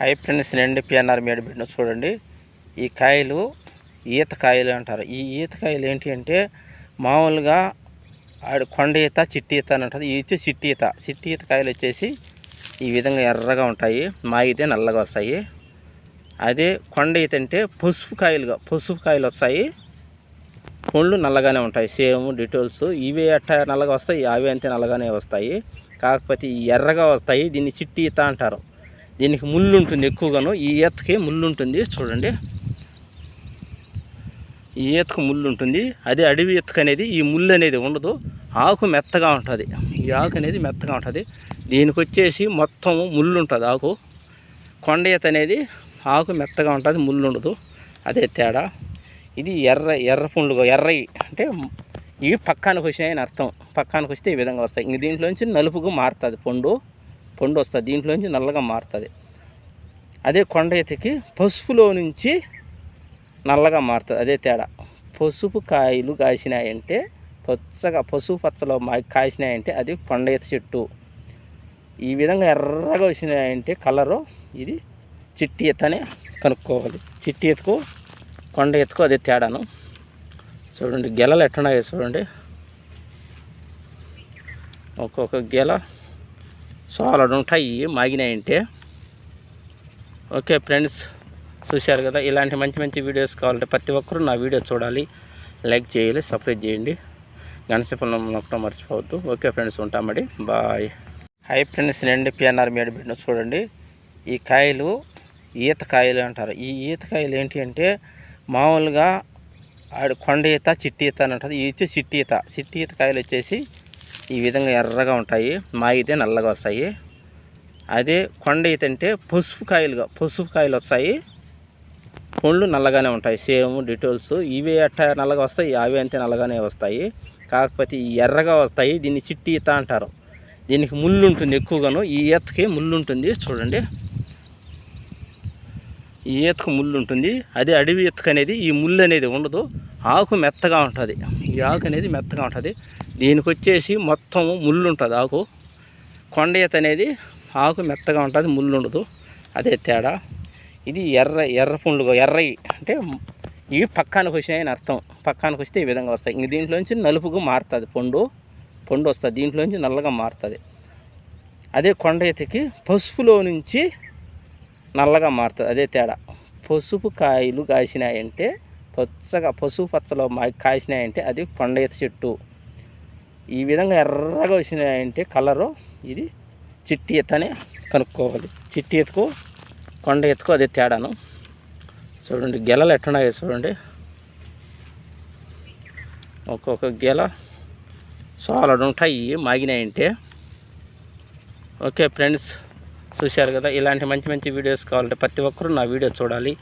High friends రెండు PNR మీద పెట్టిన చూడండి. ఈ కాయలు ఈత కాయలు అంటారు. ఈ ఈత కాయలు ఏంటి అంటే మామూలుగా ఆడు కొండ ఈత చిట్టి ఈత అని ఉంటుంది. ఇది వచ్చి చిట్టి ఈత. చిట్టి ఈత కాయలు వచ్చేసి ఈ విధంగా ఎర్రగా ఉంటాయి. మాగితే నల్లగా వస్తాయి. అదే కొండ ఈత అంటే పసుపు కాయలుగా పసుపు కాయలు వస్తాయి. పండ్లు నల్లగానే ఉంటాయి. సేమ్ డీటెయిల్స్ ఇవే అట్ట నల్లగా వస్తాయి అవి అంతే నల్లగానే వస్తాయి. కాకపోతే ఈ ఎర్రగా వస్తాయి. దీన్ని చిట్టి ఈత అంటారు. దీనికి ముళ్ళు ఉంటుంది ఎక్కువగాను. ఈ ఈతకి ముళ్ళు ఉంటుంది చూడండి. ఈ ఈతకు ముళ్ళు ఉంటుంది అదే అడవి ఈతకు అనేది ఈ ముళ్ళు అనేది ఉండదు. ఆకు మెత్తగా ఉంటుంది. ఈ ఆకు అనేది మెత్తగా ఉంటుంది. దీనికి వచ్చేసి మొత్తం ముళ్ళు ఉంటుంది ఆకు. కొండ ఈత అనేది ఆకు మెత్తగా ఉంటుంది ముళ్ళు ఉండదు అదే తేడా. ఇది ఎర్ర ఎర్ర పుండ్లు ఎర్రయి అంటే ఇవి పక్కానికి వచ్చినాయి అని అర్థం. పక్కానికి వస్తే ఈ విధంగా వస్తాయి. ఇంక దీంట్లోంచి నలుపుకు మారుతుంది పండు. పండు వస్తుంది దీంట్లోంచి నల్లగా మారుతుంది. అదే కొండ ఎతికి పసుపులో నుంచి నల్లగా మారుతుంది. అదే తేడా. పసుపు కాయలు కాసినాయంటే పచ్చగా పసుపు పచ్చలో మా కాసినాయంటే అది కొండ ఈత చెట్టు. ఈ విధంగా ఎర్రగా వచ్చినాయంటే కలరు ఇది చిట్టి ఈత అని కనుక్కోవాలి. చిట్టి ఈతకు కొండ ఈతకు అదే తేడాను. చూడండి గెలలు ఎట్టున్నాయో చూడండి. ఒక్కొక్క గెల సోలడు ఉంటాయి మాగినాయంటే. ఓకే ఫ్రెండ్స్ చూశారు కదా ఇలాంటి మంచి మంచి వీడియోస్ కావాలంటే ప్రతి ఒక్కరూ నా వీడియో చూడాలి. లైక్ చేయాలి సబ్స్క్రైబ్ చేయండి. గణశిఫలం నొక్కడం మర్చిపోవద్దు. ఓకే ఫ్రెండ్స్ ఉంటామండి బాయ్. హై ఫ్రెండ్స్ రెండు పిఎన్ఆర్ మీద పెట్టిన చూడండి. ఈ కాయలు ఈత కాయలు అంటారు. ఈ ఈత కాయలు ఏంటి అంటే మామూలుగా ఆడు కొండ ఈత చిట్టి ఈత అని ఉంటుంది ఇది వచ్చి చిట్టి ఈత. చిట్టి ఈత కాయలు వచ్చేసి ఈ విధంగా ఎర్రగా ఉంటాయి మాగితే నల్లగా వస్తాయి. అదే కొండ ఈత అంటే పసుపు కాయలుగా పసుపు కాయలు వస్తాయి. పండ్లు నల్లగానే ఉంటాయి సేమ్ డీటెయిల్స్ ఇవే అట్ట నల్లగా వస్తాయి అవి అంతే నల్లగానే వస్తాయి. కాకపోతే ఈ ఎర్రగా వస్తాయి దీన్ని చిట్టి ఈత అంటారు. దీనికి ముళ్ళు ఉంటుంది ఎక్కువగాను ఈ ఈతకి ముళ్ళు ఉంటుంది చూడండి. ఈ ఈతకు ముళ్ళు ఉంటుంది. అదే అడవి ఈతకు అనేది ఈ ముళ్ళు అనేది ఉండదు ఆకు మెత్తగా ఉంటుంది. ఈ ఆకు అనేది మెత్తగా ఉంటుంది. దీనికి వచ్చేసి మొత్తం ముళ్ళు ఉంటుంది ఆకు. కొండ ఈత అనేది ఆకు మెత్తగా ఉంటుంది ముళ్ళు ఉండదు అదే తేడా. ఇది ఎర్ర ఎర్ర పుండ్లు ఎర్రయి అంటే ఇవి పక్కానికి వచ్చినాయి అని అర్థం. పక్కానికి వస్తే ఈ విధంగా వస్తాయి. ఇంక దీంట్లోంచి నలుపుగా మారుతుంది పండు. పండు వస్తుంది. దీంట్లోంచి నల్లగా మారుతుంది. అదే కొండ ఎతికి పసుపులో నుంచి నల్లగా మారుతుంది. అదే తేడా. పసుపు కాయలు కాసినాయంటే పచ్చగా పసుపు పచ్చలో కాసినాయంటే అది కొండ ఈత చెట్టు. ఈ విధంగా ఎర్రగా వచ్చినాయంటే కలరు ఇది చిట్టి ఎత్తనే కనుక్కోవాలి. చిట్టి ఎత్తుకు కొండ ఎత్తుకు అదే తేడాను. చూడండి గెలలు ఎట్టున్నాయో చూడండి. ఒక్కొక్క గెల సోలడు ఉంటాయి మాగినాయంటే. ఓకే ఫ్రెండ్స్ చూశారు కదా ఇలాంటి మంచి మంచి వీడియోస్ కావాలంటే ప్రతి ఒక్కరూ నా వీడియో చూడాలి.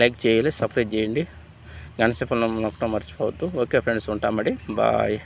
లైక్ చేయాలి సపరేట్ చేయండి. గణశిఫలం నొక్కడం మర్చిపోవద్దు. ఓకే ఫ్రెండ్స్ ఉంటాం మరి. బాయ్.